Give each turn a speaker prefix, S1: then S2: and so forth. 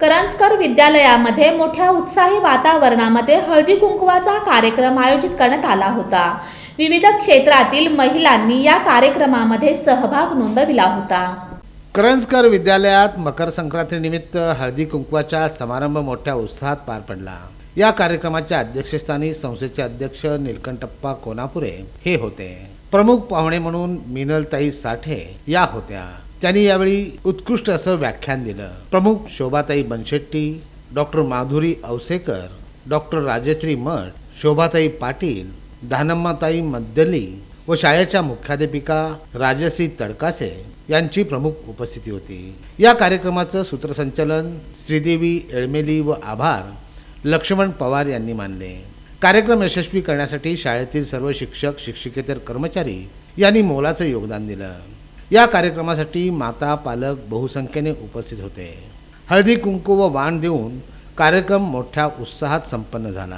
S1: करंजकर विद्यालयामध्ये मोठ्या उत्साही वातावरणामध्ये हळदी कुंकवाचा कार्यक्रम आयोजित करण्यात आला होता. विविध क्षेत्रातील महिलांनी या कार्यक्रमामध्ये सहभाग नोंदविला होता.
S2: करंजकर विद्यालयात मकर संक्रांतीनिमित्त हळदी कुंकवाचा समारंभ मोठ्या उत्साहात पार पडला. या कार्यक्रमाच्या अध्यक्षस्थानी संस्थेचे अध्यक्ष निलकंठप्पा कोनापुरे हे होते. प्रमुख पाहुणे म्हणून मिनलताई साठे या होत्या. त्यांनी यावेळी उत्कृष्ट असं व्याख्यान दिलं. प्रमुख शोभाताई बनशेट्टी डॉक्टर माधुरी औसेकर डॉक्टर राजश्री मठ शोभाताई पाटील दानम्माताई मद्दली व शाळेच्या मुख्याध्यापिका राजश्री तडकासे यांची प्रमुख उपस्थिती होती. या कार्यक्रमाचं सूत्रसंचलन श्रीदेवी एळमेली व आभार लक्ष्मण पवार यांनी मानले. कार्यक्रम यशस्वी करण्यासाठी शाळेतील सर्व शिक्षक शिक्षिकेतर कर्मचारी यांनी मोलाचं योगदान दिलं. या कार्यक्रमासाठी माता पालक बहुसंख्येने उपस्थित होते. हळदी कुंकू व वाण देऊन कार्यक्रम मोठ्या उत्साहात संपन्न झाला.